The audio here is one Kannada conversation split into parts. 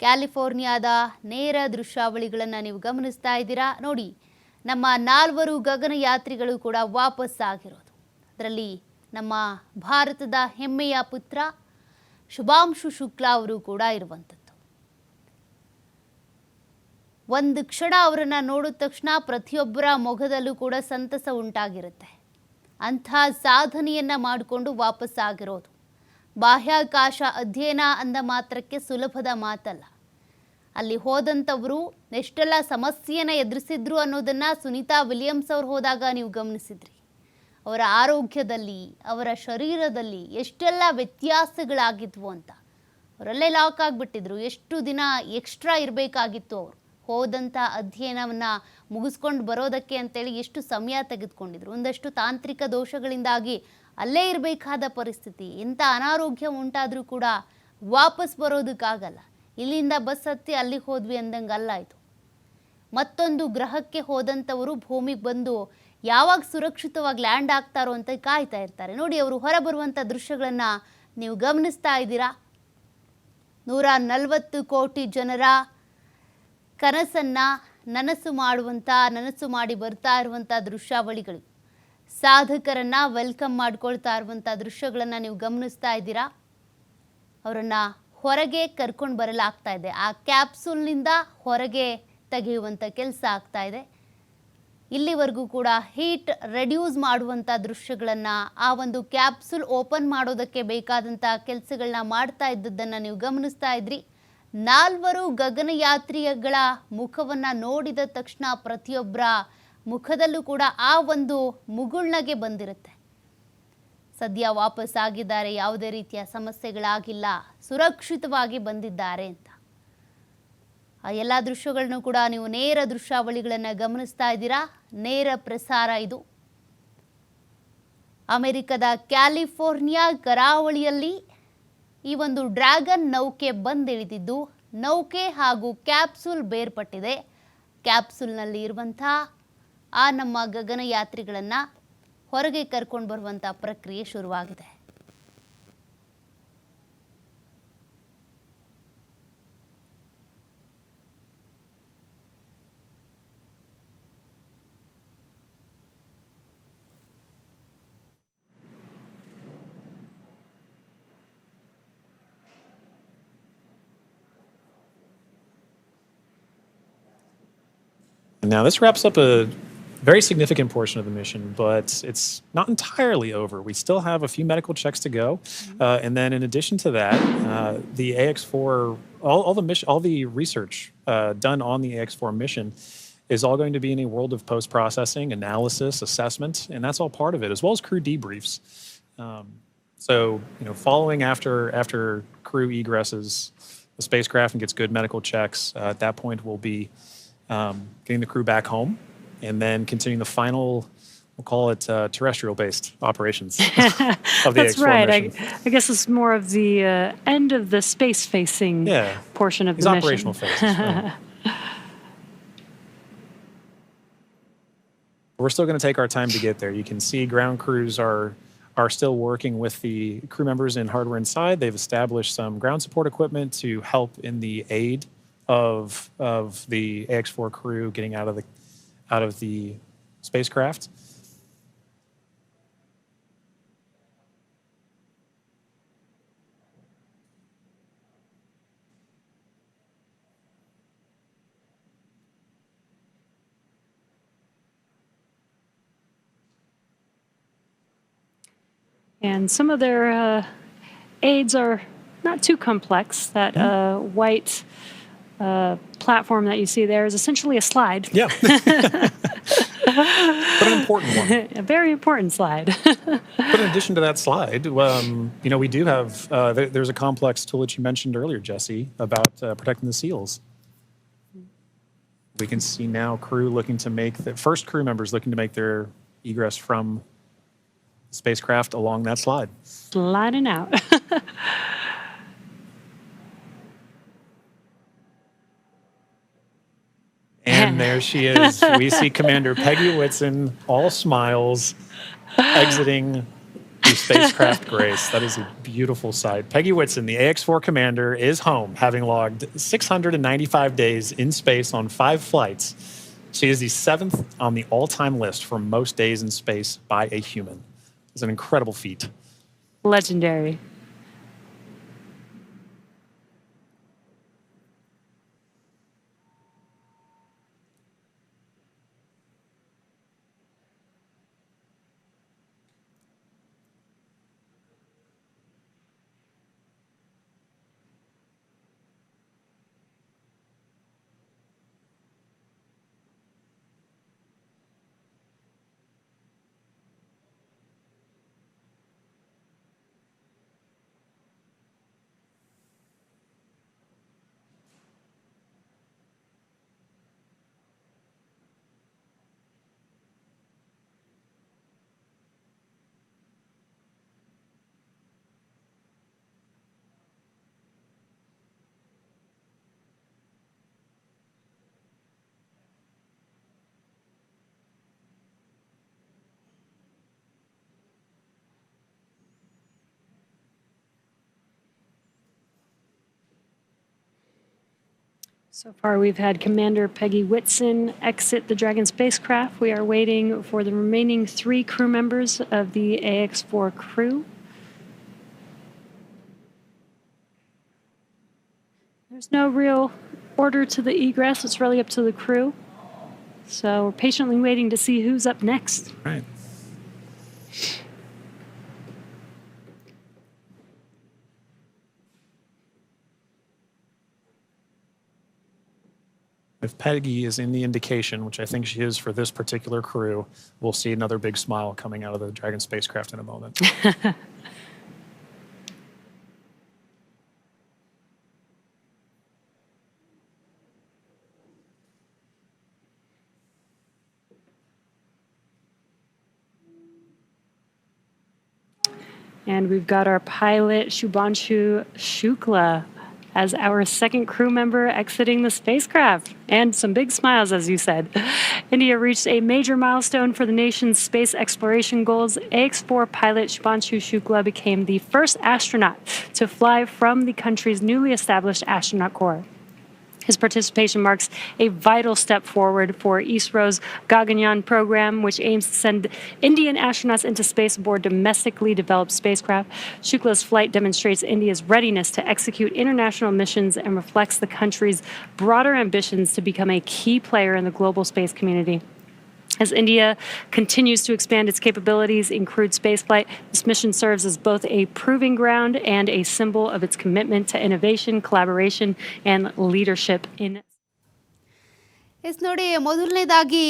ಕ್ಯಾಲಿಫೋರ್ನಿಯಾದ ನೇರ ದೃಶ್ಯಾವಳಿಗಳನ್ನು ನೀವು ಗಮನಿಸ್ತಾ ಇದ್ದೀರಾ? ನೋಡಿ, ನಮ್ಮ ನಾಲ್ವರು ಗಗನಯಾತ್ರಿಗಳು ಕೂಡ ವಾಪಸ್ ಆಗಿರೋದು. ಅದರಲ್ಲಿ ನಮ್ಮ ಭಾರತದ ಹೆಮ್ಮೆಯ ಪುತ್ರ ಶುಭಾಂಶು ಶುಕ್ಲಾ ಅವರು ಕೂಡ ಇರುವಂಥದ್ದು. ಒಂದು ಕ್ಷಣ ಅವರನ್ನು ನೋಡಿದ ತಕ್ಷಣ ಪ್ರತಿಯೊಬ್ಬರ ಮೊಗದಲ್ಲೂ ಕೂಡ ಸಂತಸ ಉಂಟಾಗಿರುತ್ತೆ. ಅಂಥ ಸಾಧನೆಯನ್ನು ಮಾಡಿಕೊಂಡು ವಾಪಸ್ ಆಗಿರೋದು. ಬಾಹ್ಯಾಕಾಶ ಅಧ್ಯಯನ ಅಂದ ಮಾತ್ರಕ್ಕೆ ಸುಲಭದ ಮಾತಲ್ಲ. ಅಲ್ಲಿ ಹೋದಂಥವರು ಎಷ್ಟೆಲ್ಲ ಸಮಸ್ಯೆಯನ್ನು ಎದುರಿಸಿದ್ರು ಅನ್ನೋದನ್ನು ಸುನೀತಾ ವಿಲಿಯಮ್ಸ್ ಅವ್ರು ಹೋದಾಗ ನೀವು ಗಮನಿಸಿದ್ರಿ. ಅವರ ಆರೋಗ್ಯದಲ್ಲಿ, ಅವರ ಶರೀರದಲ್ಲಿ ಎಷ್ಟೆಲ್ಲ ವ್ಯತ್ಯಾಸಗಳಾಗಿದ್ವು ಅಂತ. ಅವರಲ್ಲೇ ಲಾಕ್ ಆಗಿಬಿಟ್ಟಿದ್ರು. ಎಷ್ಟು ದಿನ ಎಕ್ಸ್ಟ್ರಾ ಇರಬೇಕಾಗಿತ್ತು ಅವರು. ಹೋದಂಥ ಅಧ್ಯಯನವನ್ನು ಮುಗಿಸ್ಕೊಂಡು ಬರೋದಕ್ಕೆ ಅಂತೇಳಿ ಎಷ್ಟು ಸಮಯ ತೆಗೆದುಕೊಂಡಿದ್ರು? ಒಂದಷ್ಟು ತಾಂತ್ರಿಕ ದೋಷಗಳಿಂದಾಗಿ ಅಲ್ಲೇ ಇರಬೇಕಾದ ಪರಿಸ್ಥಿತಿ. ಇಂಥ ಅನಾರೋಗ್ಯ ಉಂಟಾದರೂ ಕೂಡ ವಾಪಸ್ ಬರೋದಕ್ಕಾಗಲ್ಲ. ಇಲ್ಲಿಂದ ಬಸ್ ಹತ್ತಿ ಅಲ್ಲಿಗೆ ಹೋದ್ವಿ ಅಂದಂಗೆ ಅಲ್ಲ ಇದು. ಮತ್ತೊಂದು ಗ್ರಹಕ್ಕೆ ಹೋದಂಥವರು ಭೂಮಿಗೆ ಬಂದು ಯಾವಾಗ ಸುರಕ್ಷಿತವಾಗಿ ಲ್ಯಾಂಡ್ ಆಗ್ತಾರೋ ಅಂತ ಕಾಯ್ತಾ ಇರ್ತಾರೆ. ನೋಡಿ, ಅವರು ಹೊರ ಬರುವಂಥ ದೃಶ್ಯಗಳನ್ನು ನೀವು ಗಮನಿಸ್ತಾ ಇದ್ದೀರಾ? ನೂರ ನಲವತ್ತು ಕೋಟಿ ಜನರ ಕನಸನ್ನು ನನಸು ಮಾಡುವಂಥ ನನಸು ಮಾಡಿ ಬರ್ತಾ ಇರುವಂಥ ದೃಶ್ಯಾವಳಿಗಳು. ಸಾಧಕರನ್ನು ವೆಲ್ಕಮ್ ಮಾಡ್ಕೊಳ್ತಾ ಇರುವಂಥ ದೃಶ್ಯಗಳನ್ನು ನೀವು ಗಮನಿಸ್ತಾ ಇದ್ದೀರಾ? ಅವರನ್ನು ಹೊರಗೆ ಕರ್ಕೊಂಡು ಬರಲಾಗ್ತಾ ಇದೆ. ಆ ಕ್ಯಾಪ್ಸೂಲ್ನಿಂದ ಹೊರಗೆ ತೆಗೆಯುವಂಥ ಕೆಲಸ ಆಗ್ತಾ ಇದೆ. ಇಲ್ಲಿವರೆಗೂ ಕೂಡ ಹೀಟ್ ರೆಡ್ಯೂಸ್ ಮಾಡುವಂಥ ದೃಶ್ಯಗಳನ್ನು, ಆ ಒಂದು ಕ್ಯಾಪ್ಸೂಲ್ ಓಪನ್ ಮಾಡೋದಕ್ಕೆ ಬೇಕಾದಂಥ ಕೆಲಸಗಳನ್ನ ಮಾಡ್ತಾ ಇದ್ದದ್ದನ್ನು ನೀವು ಗಮನಿಸ್ತಾ ಇದ್ರಿ. ನಾಲ್ವರು ಗಗನಯಾತ್ರಿಗಳ ಮುಖವನ್ನು ನೋಡಿದ ತಕ್ಷಣ ಪ್ರತಿಯೊಬ್ಬರ ಮುಖದಲ್ಲೂ ಕೂಡ ಆ ಒಂದು ಮುಗುಳ್ನಗೆ ಬಂದಿರುತ್ತೆ. ಸದ್ಯ ವಾಪಸ್ ಆಗಿದ್ದಾರೆ, ಯಾವುದೇ ರೀತಿಯ ಸಮಸ್ಯೆಗಳಾಗಿಲ್ಲ, ಸುರಕ್ಷಿತವಾಗಿ ಬಂದಿದ್ದಾರೆ ಅಂತ. ಆ ಎಲ್ಲ ದೃಶ್ಯಗಳನ್ನು ಕೂಡ ನೀವು ನೇರ ದೃಶ್ಯಾವಳಿಗಳನ್ನು ಗಮನಿಸ್ತಾ ಇದ್ದೀರಾ? ನೇರ ಪ್ರಸಾರ ಇದು. ಅಮೆರಿಕದ ಕ್ಯಾಲಿಫೋರ್ನಿಯಾ ಕರಾವಳಿಯಲ್ಲಿ ಈ ಒಂದು ಡ್ರ್ಯಾಗನ್ ನೌಕೆ ಬಂದಿಳಿದಿದ್ದು, ನೌಕೆ ಹಾಗೂ ಕ್ಯಾಪ್ಸೂಲ್ ಬೇರ್ಪಟ್ಟಿದೆ. ಕ್ಯಾಪ್ಸೂಲ್ನಲ್ಲಿ ಇರುವಂಥ ಆ ನಮ್ಮ ಗಗನಯಾತ್ರಿಗಳನ್ನು ಹೊರಗೆ ಕರ್ಕೊಂಡು ಬರುವಂಥ ಪ್ರಕ್ರಿಯೆ ಶುರುವಾಗಿದೆ. Now, this wraps up a very significant portion of the mission, but it's not entirely over. We still have a few medical checks to go, uh, and then in addition to that, uh, the AX4, all, all the mission, all the research uh, done on the AX4 mission is all going to be in a world of post processing, analysis, assessment, and that's all part of it, as well as crew debriefs. Um, so, you know, following after after crew egresses the spacecraft and gets good medical checks, uh, at that point we'll be um, getting the crew back home, and then continuing the final, we'll call it uh, terrestrial-based operations of the That's X4 right. I. I guess it's more of the uh, end of the space-facing Yeah. portion of These the operational mission. phases. right. We're still going to take our time to get there. You can see ground crews are are still working with the crew members in hardware inside. They've established some ground support equipment to help in the aid of of the AX4 crew getting out of the out of the spacecraft. And some of their uh, aids are not too complex. That uh, white uh, platform that you see there is essentially a slide, Yeah. but an important one. a very important slide. But in addition to that slide, um, you know, we do have uh, there, there's a complex tool that you mentioned earlier, Jesse, about uh, protecting the seals. We can see now crew looking to make the first crew members looking to make their egress from spacecraft along that slide. Sliding out. And there she is. We see Commander Peggy Whitson, all smiles, exiting the spacecraft Grace. That is a beautiful sight. Peggy Whitson, the AX 4 commander, is home, having logged 695 days in space on five flights. She is the seventh on the all time list for most days in space by a human. It's an incredible feat. Legendary. So far, we've had Commander Peggy Whitson exit the Dragon spacecraft. We are waiting for the remaining three crew members of the AX 4 crew. There's no real order to the egress, it's really up to the crew. So we're patiently waiting to see who's up next. Right. If Peggy is in the indication, which I think she is for this particular crew, we'll see another big smile coming out of the Dragon spacecraft in a moment. And we've got our pilot, Shubhanshu Shukla, as our second crew member exiting the spacecraft. And some big smiles, as you said. India reached a major milestone for the nation's space exploration goals. AX4 pilot Shubhanshu Shukla became the first astronaut to fly from the country's newly established astronaut corps. His participation marks a vital step forward for ISRO's Gaganyaan program, which aims to send Indian astronauts into space aboard domestically developed spacecraft. Shukla's flight demonstrates India's readiness to execute international missions and reflects the country's broader ambitions to become a key player in the global space community. As India continues to expand its capabilities in crewed spaceflight, this mission serves as both a proving ground and a symbol of its commitment to innovation, collaboration, and leadership in yes ನೋಡಿ ಮೊದಲನೇದಾಗಿ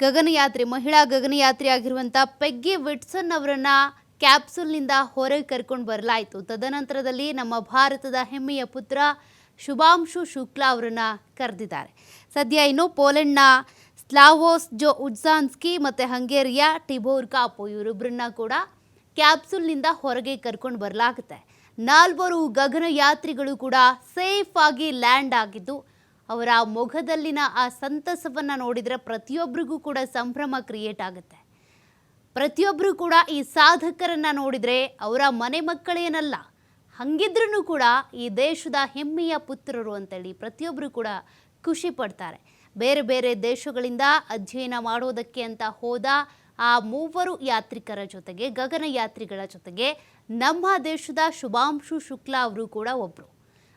ಗಗನಯಾತ್ರಿ ಮಹಿಳಾ ಗಗನಯಾತ್ರಿ ಆಗಿರುವಂಥ ಪೆಗ್ಗಿ ವಿಟ್ಸನ್ ಅವರನ್ನ ಕ್ಯಾಪ್ಸುಲ್ನಿಂದ ಹೊರಗೆ ಕರ್ಕೊಂಡು ಬರಲಾಯಿತು ತದನಂತರದಲ್ಲಿ ನಮ್ಮ ಭಾರತದ ಹೆಮ್ಮೆಯ ಪುತ್ರ ಶುಭಾಂಶು ಶುಕ್ಲಾ ಅವರನ್ನ ಕರೆದಿದ್ದಾರೆ ಸದ್ಯ ಇನ್ನು ಪೋಲೆಂಡ್ನ ಸ್ಲಾವೋಸ್ ಜೋ ಉಡ್ಸಾನ್ಸ್ಕಿ ಮತ್ತು ಹಂಗೇರಿಯ ಟಿಬೋರ್ ಕಾಪು ಇವರಿಬ್ಬರನ್ನ ಕೂಡ ಕ್ಯಾಪ್ಸುಲ್ನಿಂದ ಹೊರಗೆ ಕರ್ಕೊಂಡು ಬರಲಾಗುತ್ತೆ. ನಾಲ್ವರು ಗಗನಯಾತ್ರಿಗಳು ಕೂಡ ಸೇಫ್ ಆಗಿ ಲ್ಯಾಂಡ್ ಆಗಿದ್ದು, ಅವರ ಮೊಗದಲ್ಲಿನ ಆ ಸಂತಸವನ್ನು ನೋಡಿದರೆ ಪ್ರತಿಯೊಬ್ಬರಿಗೂ ಕೂಡ ಸಂಭ್ರಮ ಕ್ರಿಯೇಟ್ ಆಗುತ್ತೆ. ಪ್ರತಿಯೊಬ್ಬರು ಕೂಡ ಈ ಸಾಧಕರನ್ನು ನೋಡಿದರೆ ಅವರ ಮನೆ ಮಕ್ಕಳೇನಲ್ಲ ಹಂಗಿದ್ರೂ ಕೂಡ ಈ ದೇಶದ ಹೆಮ್ಮೆಯ ಪುತ್ರರು ಅಂತೇಳಿ ಪ್ರತಿಯೊಬ್ಬರು ಕೂಡ ಖುಷಿ ಪಡ್ತಾರೆ. ಬೇರೆ ಬೇರೆ ದೇಶಗಳಿಂದ ಅಧ್ಯಯನ ಮಾಡೋದಕ್ಕೆ ಅಂತ ಹೋದ ಆ ಮೂವರು ಯಾತ್ರಿಕರ ಜೊತೆಗೆ ಗಗನಯಾತ್ರಿಗಳ ಜೊತೆಗೆ ನಮ್ಮ ದೇಶದ ಶುಭಾಂಶು ಶುಕ್ಲಾ ಅವರು ಕೂಡ ಒಬ್ಬರು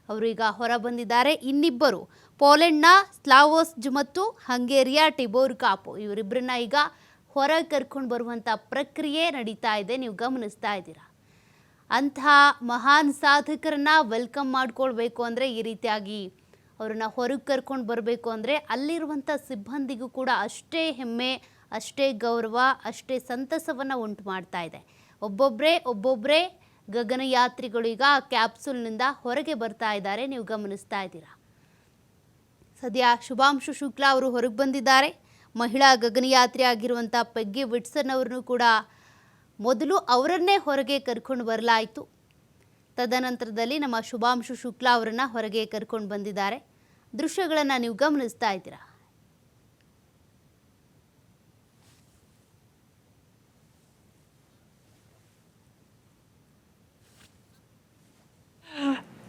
ಅವರು ಈಗ ಹೊರ ಬಂದಿದ್ದಾರೆ ಇನ್ನಿಬ್ಬರು ಪೋಲೆಂಡ್ನ ಸ್ಲಾವೋಸ್ಜ್ ಮತ್ತು ಹಂಗೇರಿಯಾ ಟಿಬೋರ್ ಕಾಪು. ಇವರಿಬ್ಬರನ್ನ ಈಗ ಹೊರ ಕರ್ಕೊಂಡು ಬರುವಂಥ ಪ್ರಕ್ರಿಯೆ ನಡೀತಾ ಇದೆ. ನೀವು ಗಮನಿಸ್ತಾ ಇದ್ದೀರಾ? ಅಂಥ ಮಹಾನ್ ಸಾಧಕರನ್ನ ವೆಲ್ಕಮ್ ಮಾಡ್ಕೊಳ್ಬೇಕು ಅಂದರೆ ಈ ರೀತಿಯಾಗಿ ಅವ್ರನ್ನ ಹೊರಗೆ ಕರ್ಕೊಂಡು ಬರಬೇಕು ಅಂದರೆ ಅಲ್ಲಿರುವಂಥ ಸಿಬ್ಬಂದಿಗೂ ಕೂಡ ಅಷ್ಟೇ ಹೆಮ್ಮೆ, ಅಷ್ಟೇ ಗೌರವ, ಅಷ್ಟೇ ಸಂತಸವನ್ನು ಉಂಟು ಮಾಡ್ತಾ ಇದೆ. ಒಬ್ಬೊಬ್ಬರೇ ಒಬ್ಬೊಬ್ಬರೇ ಗಗನಯಾತ್ರಿಗಳು ಈಗ ಆ ಕ್ಯಾಪ್ಸುಲ್ನಿಂದ ಹೊರಗೆ ಬರ್ತಾ ಇದ್ದಾರೆ. ನೀವು ಗಮನಿಸ್ತಾ ಇದ್ದೀರಾ? ಸದ್ಯ ಶುಭಾಂಶು ಶುಕ್ಲಾ ಅವರು ಹೊರಗೆ ಬಂದಿದ್ದಾರೆ. ಮಹಿಳಾ ಗಗನಯಾತ್ರಿ ಆಗಿರುವಂಥ ಪೆಗ್ಗಿ ವಿಟ್ಸನ್ ಅವರನ್ನು ಕೂಡ ಮೊದಲು ಅವರನ್ನೇ ಹೊರಗೆ ಕರ್ಕೊಂಡು ಬರಲಾಯಿತು. ತದನಂತರದಲ್ಲಿ ನಮ್ಮ ಶುಭಾಂಶು ಶುಕ್ಲಾ ಅವರನ್ನು ಹೊರಗೆ ಕರ್ಕೊಂಡು ಬಂದಿದ್ದಾರೆ. ದೃಶ್ಯಗಳನ್ನು ನೀವು ಗಮನಿಸ್ತಾ ಇದ್ದೀರಾ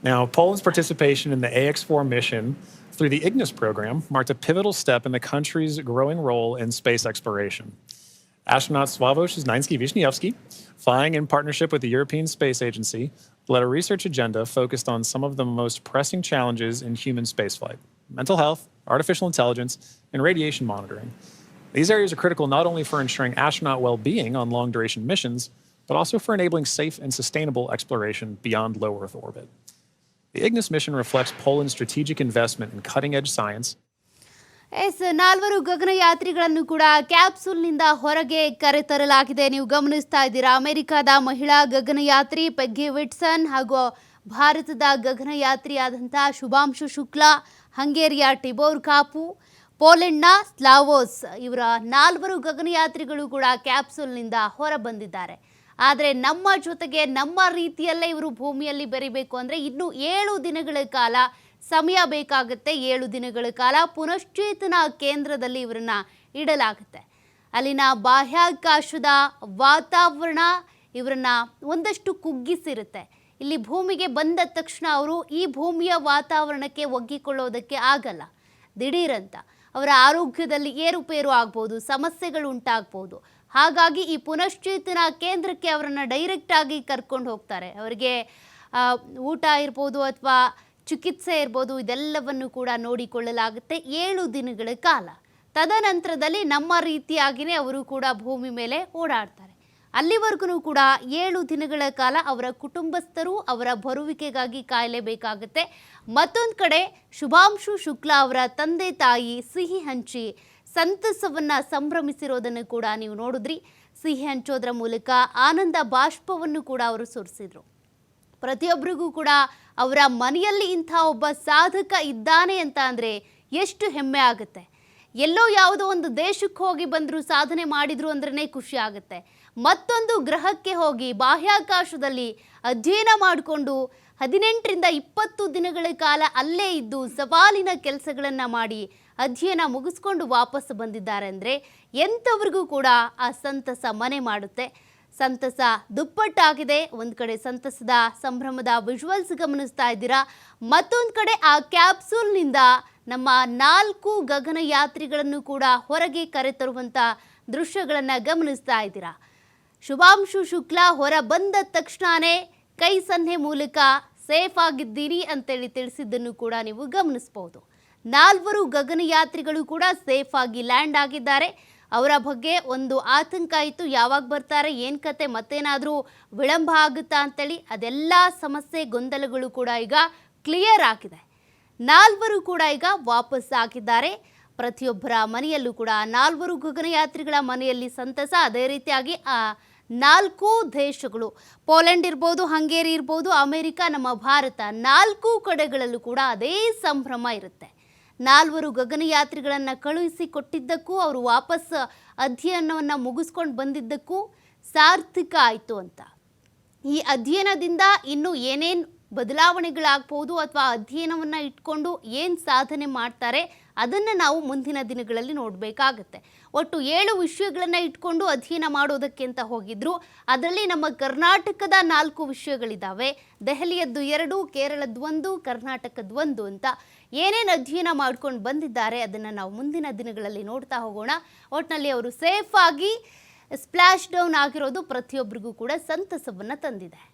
Now, Poland's participation in the AX4 mission through the IGNIS program marked a pivotal step in the country's growing role in space exploration. Astronaut Sławomir Znański-Wisniewski, flying in partnership with the European Space Agency, led a research agenda focused on some of the most pressing challenges in human spaceflight mental health, artificial intelligence, and radiation monitoring. These areas are critical not only for ensuring astronaut well being on long duration missions, but also for enabling safe and sustainable exploration beyond low Earth orbit. The Ignis mission reflects Poland's strategic investment in cutting edge science yes, ನಾಲ್ವರು ಗಗನಯಾತ್ರಿಗಳನ್ನು ಕೂಡ ಕ್ಯಾಪ್ಸೂಲ್ನಿಂದ ಹೊರಗೆ ಕರೆತರಲಾಗಿದೆ. ನೀವು ಗಮನಿಸ್ತಾ ಇದ್ದೀರಾ, ಅಮೆರಿಕದ ಮಹಿಳಾ ಗಗನಯಾತ್ರಿ ಪೆಗ್ಗಿ ವಿಟ್ಸನ್ ಹಾಗೂ ಭಾರತದ ಗಗನಯಾತ್ರಿಯಾದಂಥ ಶುಭಾಂಶು ಶುಕ್ಲಾ, ಹಂಗೇರಿಯ ಟಿಬೋರ್ ಕಾಪು, ಪೋಲೆಂಡ್ನ ಸ್ಲಾವೋಸ್ ಇವರ ನಾಲ್ವರು ಗಗನಯಾತ್ರಿಗಳು ಕೂಡ ಕ್ಯಾಪ್ಸೂಲ್ನಿಂದ ಹೊರ ಬಂದಿದ್ದಾರೆ ಆದರೆ ನಮ್ಮ ಜೊತೆಗೆ ನಮ್ಮ ರೀತಿಯಲ್ಲೇ ಇವರು ಭೂಮಿಯಲ್ಲಿ ಬೆರಿಬೇಕು ಅಂದರೆ ಇನ್ನೂ ಏಳು ದಿನಗಳ ಕಾಲ ಸಮಯ ಬೇಕಾಗುತ್ತೆ ಏಳು ದಿನಗಳ ಕಾಲ ಪುನಶ್ಚೇತನ ಕೇಂದ್ರದಲ್ಲಿ ಇವರನ್ನ ಇಡಲಾಗುತ್ತೆ. ಅಲ್ಲಿನ ಬಾಹ್ಯಾಕಾಶದ ವಾತಾವರಣ ಇವರನ್ನ ಒಂದಷ್ಟು ಕುಗ್ಗಿಸಿರುತ್ತೆ. ಇಲ್ಲಿ ಭೂಮಿಗೆ ಬಂದ ತಕ್ಷಣ ಅವರು ಈ ಭೂಮಿಯ ವಾತಾವರಣಕ್ಕೆ ಒಗ್ಗಿಕೊಳ್ಳೋದಕ್ಕೆ ಆಗಲ್ಲ. ದಿಢೀರಂತ ಅವರ ಆರೋಗ್ಯದಲ್ಲಿ ಏರುಪೇರು ಆಗ್ಬೋದು, ಸಮಸ್ಯೆಗಳು ಉಂಟಾಗ್ಬೋದು. ಹಾಗಾಗಿ ಈ ಪುನಶ್ಚೇತನ ಕೇಂದ್ರಕ್ಕೆ ಅವರನ್ನು ಡೈರೆಕ್ಟಾಗಿ ಕರ್ಕೊಂಡು ಹೋಗ್ತಾರೆ. ಅವರಿಗೆ ಊಟ ಇರ್ಬೋದು ಅಥವಾ ಚಿಕಿತ್ಸೆ ಇರ್ಬೋದು, ಇದೆಲ್ಲವನ್ನು ಕೂಡ ನೋಡಿಕೊಳ್ಳಲಾಗುತ್ತೆ ಏಳು ದಿನಗಳ ಕಾಲ. ತದನಂತರದಲ್ಲಿ ನಮ್ಮ ರೀತಿಯಾಗಿಯೇ ಅವರು ಕೂಡ ಭೂಮಿ ಮೇಲೆ ಓಡಾಡ್ತಾರೆ. ಅಲ್ಲಿವರೆಗೂ ಕೂಡ ಏಳು ದಿನಗಳ ಕಾಲ ಅವರ ಕುಟುಂಬಸ್ಥರು ಅವರ ಬರುವಿಕೆಗಾಗಿ ಕಾಯಲೇಬೇಕಾಗುತ್ತೆ. ಮತ್ತೊಂದು ಕಡೆ ಶುಭಾಂಶು ಶುಕ್ಲಾ ಅವರ ತಂದೆ ತಾಯಿ ಸಿಹಿ ಹಂಚಿ ಸಂತಸವನ್ನು ಸಂಭ್ರಮಿಸಿರೋದನ್ನು ಕೂಡ ನೀವು ನೋಡಿದ್ರಿ. ಸಿಹಿ ಹಂಚೋದ್ರ ಮೂಲಕ ಆನಂದ ಬಾಷ್ಪವನ್ನು ಕೂಡ ಅವರು ಸುರಿಸಿದರು. ಪ್ರತಿಯೊಬ್ಬರಿಗೂ ಕೂಡ ಅವರ ಮನೆಯಲ್ಲಿ ಇಂಥ ಒಬ್ಬ ಸಾಧಕ ಇದ್ದಾನೆ ಅಂತ ಅಂದರೆ ಎಷ್ಟು ಹೆಮ್ಮೆ ಆಗುತ್ತೆ. ಎಲ್ಲೋ ಯಾವುದೋ ಒಂದು ದೇಶಕ್ಕೆ ಹೋಗಿ ಬಂದರು ಸಾಧನೆ ಮಾಡಿದ್ರು ಅಂದ್ರೇ ಖುಷಿ ಆಗುತ್ತೆ. ಮತ್ತೊಂದು ಗ್ರಹಕ್ಕೆ ಹೋಗಿ ಬಾಹ್ಯಾಕಾಶದಲ್ಲಿ ಅಧ್ಯಯನ ಮಾಡಿಕೊಂಡು ಹದಿನೆಂಟರಿಂದ ಇಪ್ಪತ್ತು ದಿನಗಳ ಕಾಲ ಅಲ್ಲೇ ಇದ್ದು ಸವಾಲಿನ ಕೆಲಸಗಳನ್ನು ಮಾಡಿ ಅಧ್ಯಯನ ಮುಗಿಸ್ಕೊಂಡು ವಾಪಸ್ ಬಂದಿದ್ದಾರೆ ಅಂದರೆ ಎಂಥವ್ರಿಗೂ ಕೂಡ ಆ ಸಂತಸ ಮನೆ ಮಾಡುತ್ತೆ. ಸಂತಸ ದುಪ್ಪಟ್ಟಾಗಿದೆ. ಒಂದು ಕಡೆ ಸಂತಸದ ಸಂಭ್ರಮದ ವಿಜುವಲ್ಸ್ ಗಮನಿಸ್ತಾ ಇದ್ದೀರಾ? ಮತ್ತೊಂದು ಕಡೆ ಆ ಕ್ಯಾಪ್ಸೂಲ್ನಿಂದ ನಮ್ಮ ನಾಲ್ಕು ಗಗನಯಾತ್ರಿಗಳನ್ನು ಕೂಡ ಹೊರಗೆ ಕರೆತರುವಂಥ ದೃಶ್ಯಗಳನ್ನು ಗಮನಿಸ್ತಾ ಇದ್ದೀರಾ? ಶುಭಾಂಶು ಶುಕ್ಲಾ ಹೊರ ಬಂದ ತಕ್ಷಣವೇ ಕೈ ಸನ್ನೆ ಮೂಲಕ ಸೇಫ್ ಆಗಿದ್ದೀರಿ ಅಂತೇಳಿ ತಿಳಿಸಿದ್ದನ್ನು ಕೂಡ ನೀವು ಗಮನಿಸ್ಬೋದು. ನಾಲ್ವರು ಗಗನಯಾತ್ರಿಗಳು ಕೂಡ ಸೇಫ್ ಆಗಿ ಲ್ಯಾಂಡ್ ಆಗಿದ್ದಾರೆ. ಅವರ ಬಗ್ಗೆ ಒಂದು ಆತಂಕ ಇತ್ತು. ಯಾವಾಗ ಬರ್ತಾರೆ, ಏನು ಕತೆ, ಮತ್ತೇನಾದರೂ ವಿಳಂಬ ಆಗುತ್ತಾ ಅಂತೇಳಿ ಅದೆಲ್ಲ ಸಮಸ್ಯೆ ಗೊಂದಲಗಳು ಕೂಡ ಈಗ ಕ್ಲಿಯರ್ ಆಗಿದೆ. ನಾಲ್ವರು ಕೂಡ ಈಗ ವಾಪಸ್ ಆಗಿದ್ದಾರೆ. ಪ್ರತಿಯೊಬ್ಬರ ಮನೆಯಲ್ಲೂ ಕೂಡ ನಾಲ್ವರು ಗಗನಯಾತ್ರಿಗಳ ಮನೆಯಲ್ಲಿ ಸಂತಸ. ಅದೇ ರೀತಿಯಾಗಿ, ಆ, ನಾಲ್ಕು ದೇಶಗಳು, ಪೋಲೆಂಡ್ ಇರ್ಬೋದು, ಹಂಗೇರಿ ಇರ್ಬೋದು, ಅಮೆರಿಕ, ನಮ್ಮ ಭಾರತ, ನಾಲ್ಕು ಕಡೆಗಳಲ್ಲೂ ಕೂಡ ಅದೇ ಸಂಭ್ರಮ ಇರುತ್ತೆ. ನಾಲ್ವರು ಗಗನಯಾತ್ರಿಗಳನ್ನು ಕಳುಹಿಸಿ ಕೊಟ್ಟಿದ್ದಕ್ಕೂ ಅವರು ವಾಪಸ್ ಅಧ್ಯಯನವನ್ನು ಮುಗಿಸ್ಕೊಂಡು ಬಂದಿದ್ದಕ್ಕೂ ಸಾರ್ಥಕ ಆಯಿತು ಅಂತ. ಈ ಅಧ್ಯಯನದಿಂದ ಇನ್ನು ಏನೇನು ಬದಲಾವಣೆಗಳಾಗ್ಬೋದು ಅಥವಾ ಅಧ್ಯಯನವನ್ನು ಇಟ್ಕೊಂಡು ಏನು ಸಾಧನೆ ಮಾಡ್ತಾರೆ ಅದನ್ನು ನಾವು ಮುಂದಿನ ದಿನಗಳಲ್ಲಿ ನೋಡಬೇಕಾಗತ್ತೆ. ಒಟ್ಟು ಏಳು ವಿಷಯಗಳನ್ನು ಇಟ್ಕೊಂಡು ಅಧ್ಯಯನ ಮಾಡೋದಕ್ಕೆ ಅಂತ ಹೋಗಿದ್ರು. ಅದರಲ್ಲಿ ನಮ್ಮ ಕರ್ನಾಟಕದ ನಾಲ್ಕು ವಿಷಯಗಳಿದ್ದಾವೆ ದೆಹಲಿಯದ್ದು ಎರಡು, ಕೇರಳದ್ದು ಒಂದು, ಕರ್ನಾಟಕದ್ದು ಒಂದು ಅಂತ. ಏನೇನು ಅಧ್ಯಯನ ಮಾಡ್ಕೊಂಡು ಬಂದಿದ್ದಾರೆ ಅದನ್ನು ನಾವು ಮುಂದಿನ ದಿನಗಳಲ್ಲಿ ನೋಡ್ತಾ ಹೋಗೋಣ. ಒಟ್ಟಿನಲ್ಲಿ ಅವರು ಸೇಫಾಗಿ ಆಗಿ ಸ್ಪ್ಲಾಶ್ ಡೌನ್ ಆಗಿರೋದು ಪ್ರತಿಯೊಬ್ಬರಿಗೂ ಕೂಡ ಸಂತಸವನ್ನು ತಂದಿದೆ.